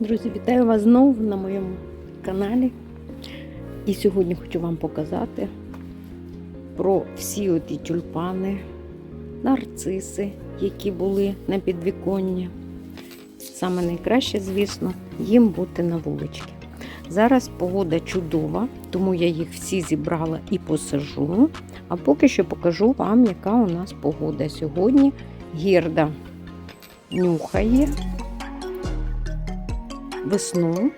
Друзі, вітаю вас знову на моєму каналі. І сьогодні хочу вам показати про всі оті тюльпани, нарциси, які були на підвіконні. Саме найкраще, звісно, їм бути на вуличці. Зараз погода чудова, тому я їх всі зібрала і посажу. А поки що покажу вам, яка у нас погода сьогодні. Гірда нюхає весну.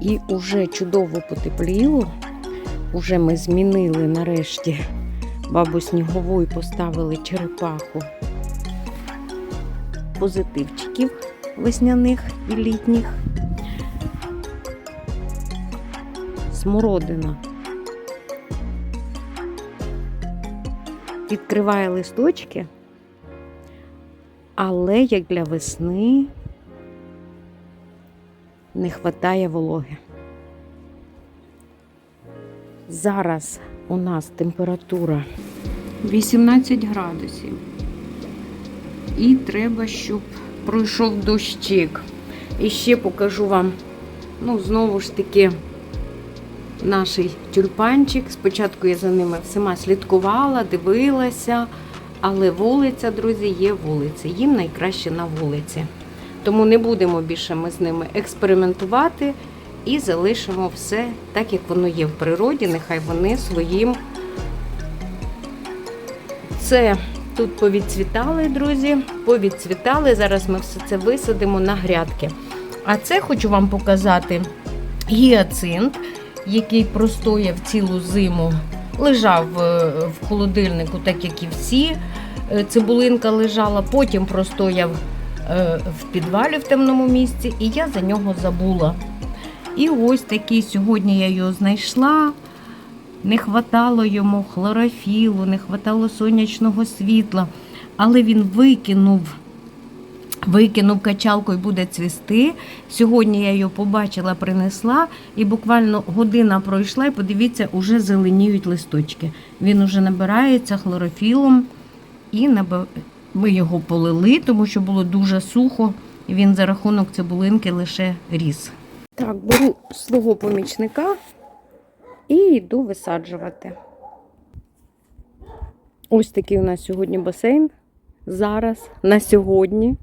І уже чудово потепліло. Уже ми змінили нарешті бабу снігову і поставили черепаху позитивчиків весняних і літніх. Смородина відкриває листочки, але як для весни не вистачає вологи. Зараз у нас температура 18 градусів. І треба, щоб пройшов дощик. І ще покажу вам, ну, знову ж таки, наш тюльпанчик. Спочатку я за ними всіма слідкувала, дивилася, але вулиця, друзі, є вулиця. Їм найкраще на вулиці. Тому не будемо більше ми з ними експериментувати і залишимо все так, як воно є в природі. Нехай вони своїм. Це тут повідцвітали, друзі. Повідцвітали. Зараз ми все це висадимо на грядки. А це хочу вам показати гіацинт, який простояв цілу зиму. Лежав е, в холодильнику, так як і всі. Е, Цибулинка лежала, потім простояв в підвалі в темному місці, і я за нього забула. І ось такий сьогодні я його знайшла. Не хватало йому хлорофілу, не хватало сонячного світла, але він викинув, викинув качалку і буде цвісти. Сьогодні я його побачила, принесла, і буквально година пройшла, і подивіться, уже зеленіють листочки. Він уже набирається хлорофілом, і ми його полили, тому що було дуже сухо. і Він за рахунок цибулинки лише ріс. Так, беру свого помічника і йду висаджувати. Ось такий у нас сьогодні басейн. Зараз, на сьогодні.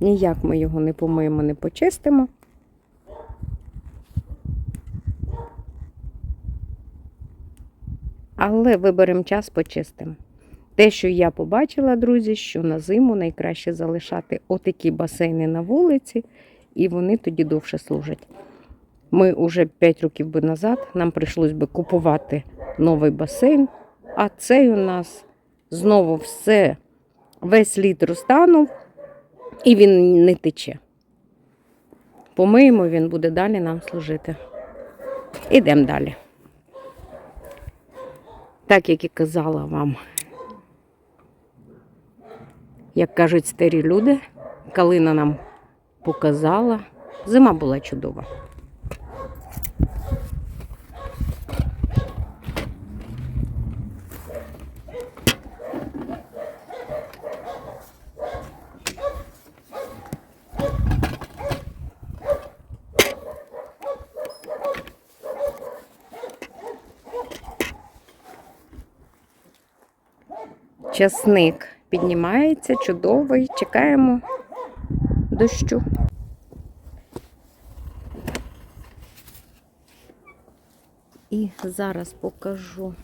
Ніяк ми його не помиємо, не почистимо. Але виберемо час, почистимо. Те, що я побачила, друзі, що на зиму найкраще залишати отакі басейни на вулиці, і вони тоді довше служать. Ми вже 5 років би назад нам прийшлось би купувати новий басейн, а цей у нас знову все, весь лід розтанув, і він не тече. Помиємо, він буде далі нам служити. Ідемо далі. Так як і казала вам, як кажуть старі люди, калина нам показала, зима була чудова. Часник піднімається, чудовий. Чекаємо дощу. І зараз покажу.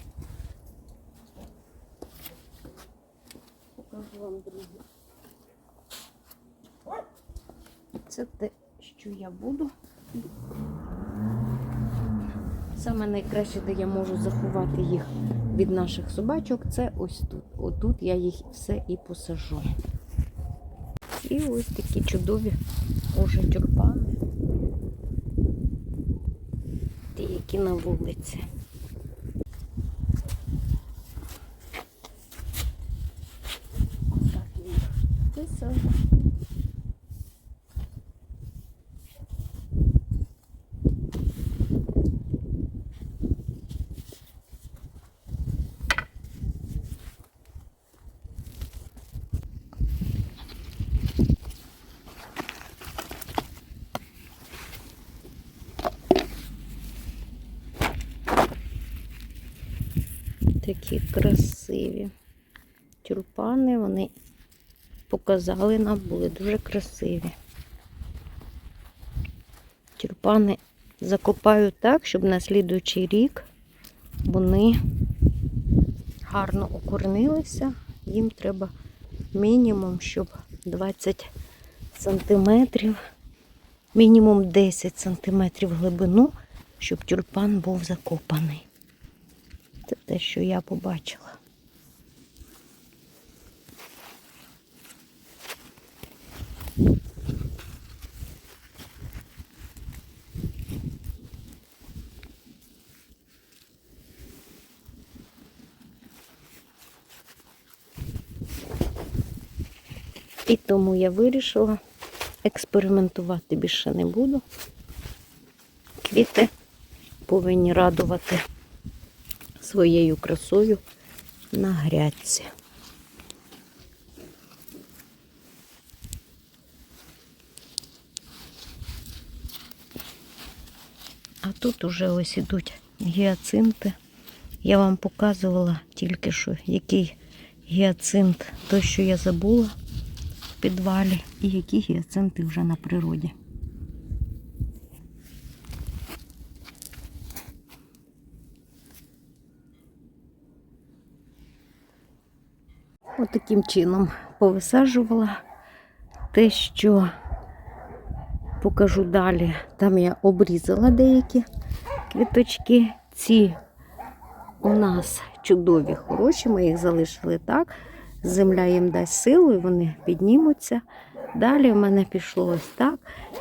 Покажу вам, друзі. Це те, що я буду. Саме найкраще, де я можу заховати їх від наших собачок, це ось тут. Отут я їх все і посажу. І ось такі чудові уже тюльпани. Ті, які на вулиці. Отак я їх висажу. Такі красиві тюльпани, вони показали нам, були дуже красиві. Тюльпани закопаю так, щоб на слідуючий рік вони гарно укоренилися. Їм треба мінімум, щоб 20 сантиметрів, мінімум 10 сантиметрів глибину, щоб тюльпан був закопаний. Це те, що я побачила. І тому я вирішила експериментувати більше не буду. Квіти повинні радувати своєю красою на грядці. А тут уже ось ідуть гіацинти. Я вам показувала тільки що, який гіацинт, той, що я забула в підвалі, і які гіацинти вже на природі. От таким чином повисаджувала те, що покажу далі. Там я обрізала деякі квіточки. Ці у нас чудові, хороші, ми їх залишили так. Земля їм дасть силу, і вони піднімуться. Далі в мене пішло ось так.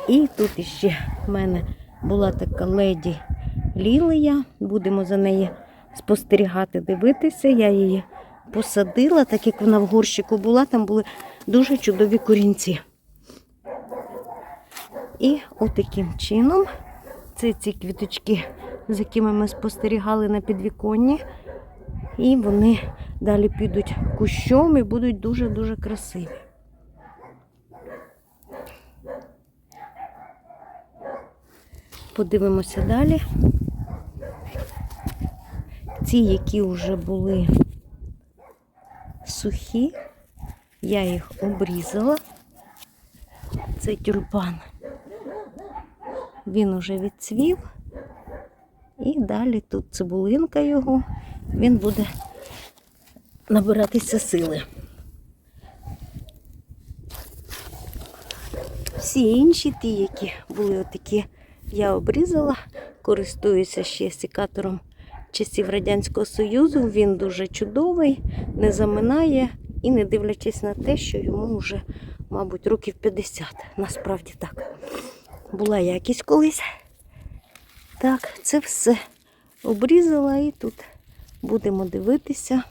І тут іще в мене була така леді лілія. Будемо за неї спостерігати, дивитися. Я її посадила, так як вона в горщику була, там були дуже чудові корінці. І отаким чином це ці квіточки, з якими ми спостерігали на підвіконні. І вони далі підуть кущом і будуть дуже-дуже красиві. Подивимося далі. Ці, які вже були сухі, я їх обрізала. Це тюльпан. Він уже відцвів. І далі тут цибулинка його, він буде набиратися сили. Всі інші ті, які були отакі, я обрізала, користуюся ще секатором часів Радянського Союзу. Він дуже чудовий, не заминає і не дивлячись на те, що йому вже, мабуть, років 50. Насправді так. Була якість колись. Так, це все обрізала і тут будемо дивитися,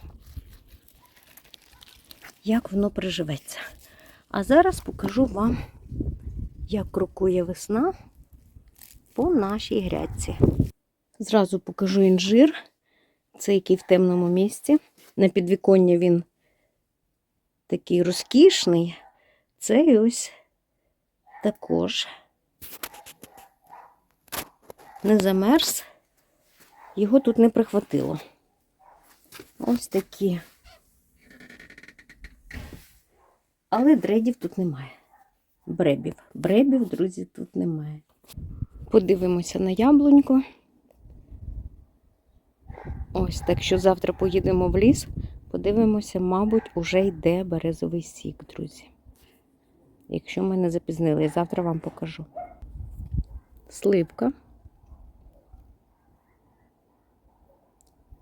як воно приживеться. А зараз покажу вам, як крокує весна по нашій грядці. Зразу покажу інжир, це який в темному місці. На підвіконня він такий розкішний. Цей ось також не замерз, його тут не прихватило. Ось такі. Але дредів тут немає. Бребів. Бребів, друзі, тут немає. Подивимося на яблуньку. Ось, так що завтра поїдемо в ліс, подивимося, мабуть, уже йде березовий сік, друзі. Якщо ми не запізнили, завтра вам покажу. Сливка.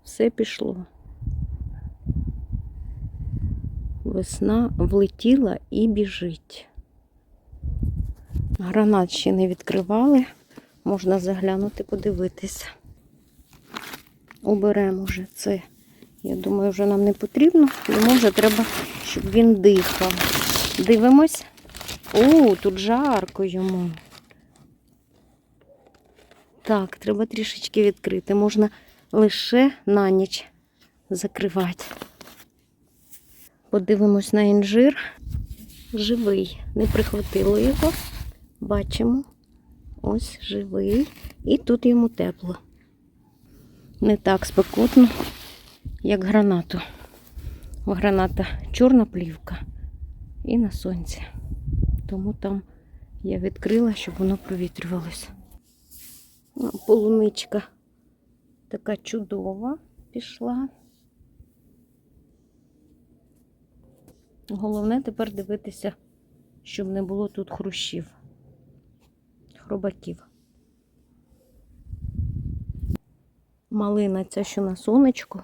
Все пішло. Весна влетіла і біжить. Гранат ще не відкривали, можна заглянути, подивитися. Уберемо вже це. Я думаю, вже нам не потрібно. Йому вже треба, щоб він дихав. Дивимось. О, тут жарко йому. Так, треба трішечки відкрити. Можна лише на ніч закривати. Подивимось на інжир. Живий. Не прихватило його. Бачимо. Ось живий. І тут йому тепло. Не так спекотно, як гранату. Граната чорна плівка і на сонці. Тому там я відкрила, щоб воно провітрювалося. Ну, Полуничка така чудова пішла. Головне тепер дивитися, щоб не було тут хрущів, хробаків. Малина ця, що на сонечку,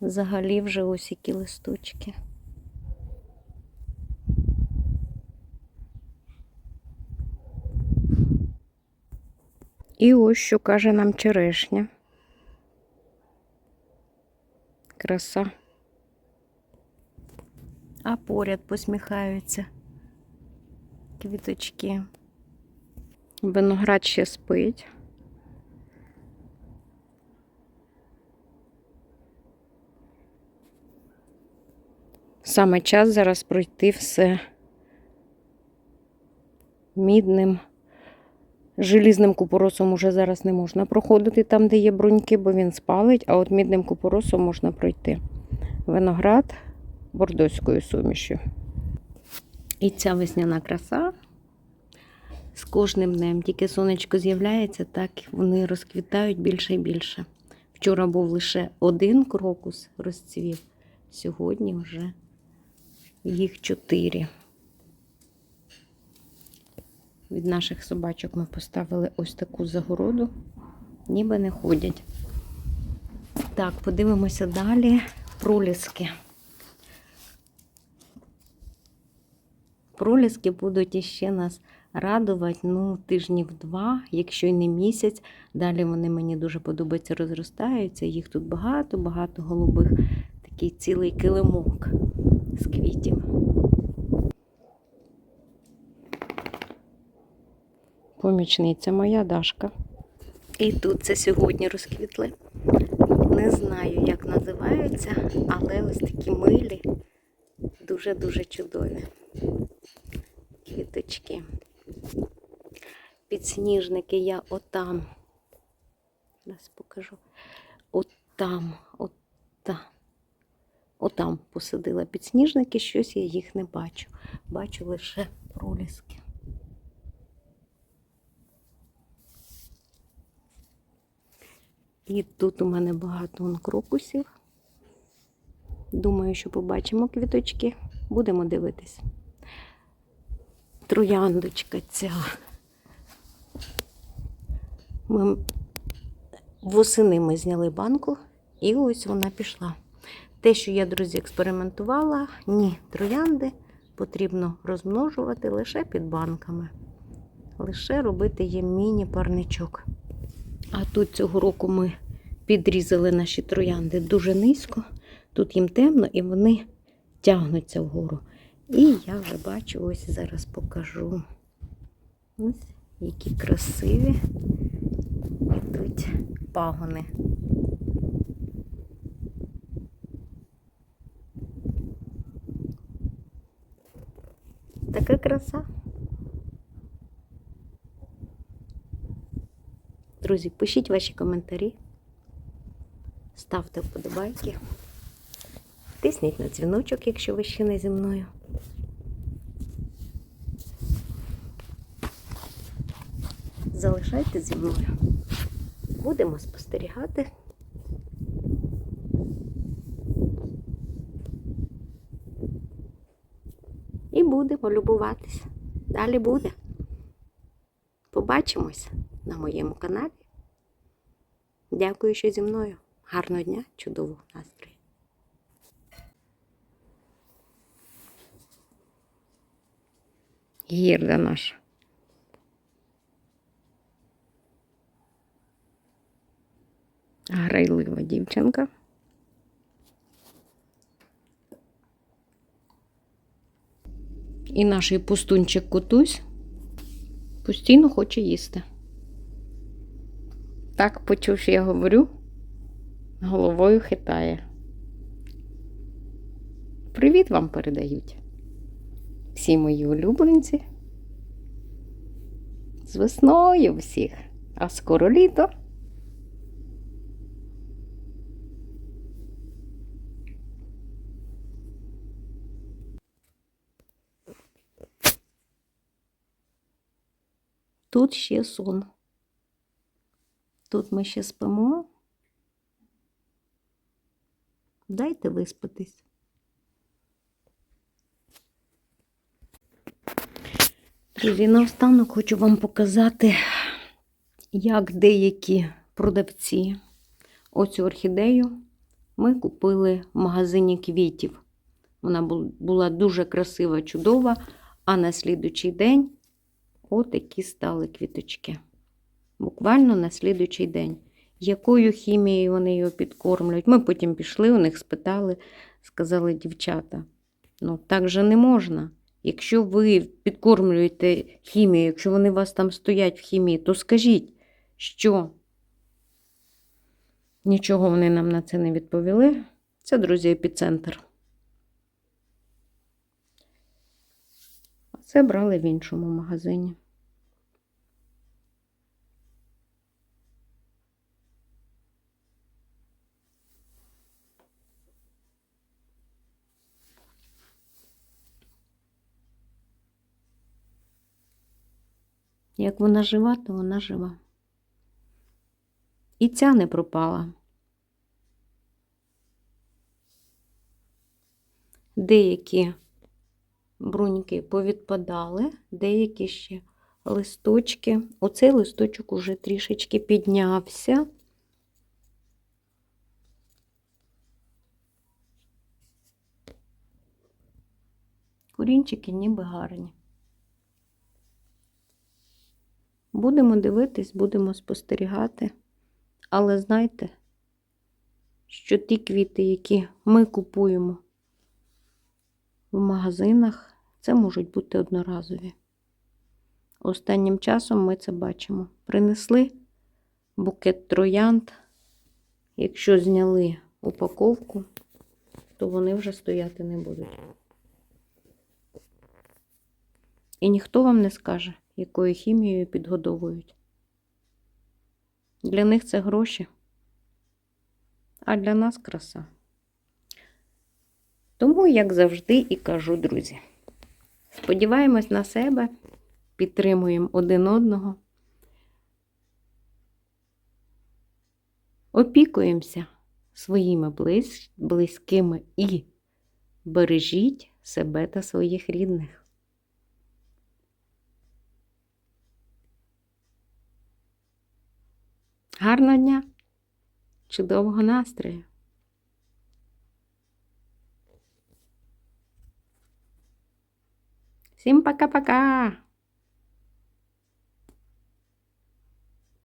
взагалі вже ось які листочки. І ось що каже нам черешня. Краса. А поряд посміхаються квіточки. Виноград ще спить. Саме час зараз пройти все мідним. Желізним купоросом уже зараз не можна проходити там, де є бруньки, бо він спалить, а от мідним купоросом можна пройти. Виноград бордоською сумішю. І ця весняна краса з кожним днем. Тільки сонечко з'являється, так вони розквітають більше і більше. Вчора був лише один крокус розцвів, сьогодні вже їх чотири. Від наших собачок ми поставили ось таку загороду, ніби не ходять. Так, подивимося далі. Проліски. Проліски будуть іще нас радувати ну, тижнів два, якщо й не місяць. Далі вони мені дуже подобаються, розростаються. Їх тут багато, багато голубих. Такий цілий килимок з квітів. Помічниця моя Дашка. І тут це сьогодні розквітли. Не знаю, як називаються, але ось такі милі, дуже-дуже чудові квіточки. Підсніжники я отам. Зараз покажу. Отам, отам. Отам посадила підсніжники, щось я їх не бачу. Бачу лише проліски. І тут у мене багато он крокусів. Думаю, що побачимо квіточки. Будемо дивитись. Трояндочка ця. Ми восени ми зняли банку, і ось вона пішла. Те, що я, друзі, експериментувала, ні, троянди потрібно розмножувати лише під банками. Лише робити є міні-парничок. А тут цього року ми підрізали наші троянди дуже низько. Тут їм темно і вони тягнуться вгору. І я вже бачу, ось зараз покажу. Ось які красиві йдуть пагони. Така краса. Друзі, пишіть ваші коментарі, ставте вподобайки, тисніть на дзвіночок, якщо ви ще не зі мною. Залишайтесь зі мною. Будемо спостерігати. Будемо любуватись. Далі буде. Побачимось на моєму каналі. Дякую, що зі мною. Гарного дня, чудового настрою. Гірда наша. Грайлива дівчинка. І наш пустунчик котусь постійно хоче їсти. Так, почув, що я говорю, головою хитає. Привіт вам передають. Всі мої улюбленці. З весною всіх, а скоро літо. Тут ще сон. Тут ми ще спимо. Дайте виспатись. Друзі, наостанок хочу вам показати, як деякі продавці оцю орхідею ми купили в магазині квітів. Вона була дуже красива, чудова, а на слідучий день отакі стали квіточки. Буквально на слідучий день. Якою хімією вони його підкормлюють? Ми потім пішли, у них спитали, сказали дівчата. Ну, так же не можна. Якщо ви підкормлюєте хімію, якщо вони у вас там стоять в хімії, то скажіть, що нічого вони нам на це не відповіли. Це, друзі, епіцентр. А це брали в іншому магазині. Як вона жива, то вона жива. І ця не пропала. Деякі бруньки повідпадали, деякі ще листочки. Оцей листочок уже трішечки піднявся. Корінчики ніби гарні. Будемо дивитись, будемо спостерігати. Але знайте, що ті квіти, які ми купуємо в магазинах, це можуть бути одноразові. Останнім часом ми це бачимо. Принесли букет троянд. Якщо зняли упаковку, то вони вже стояти не будуть. І ніхто вам не скаже, якою хімією підгодовують. Для них це гроші, а для нас краса. Тому, як завжди, і кажу, друзі, сподіваємось на себе, підтримуємо один одного, опікуємося своїми близькими і бережіть себе та своїх рідних. Гарного дня, чудового настрою! Всім пока-пока!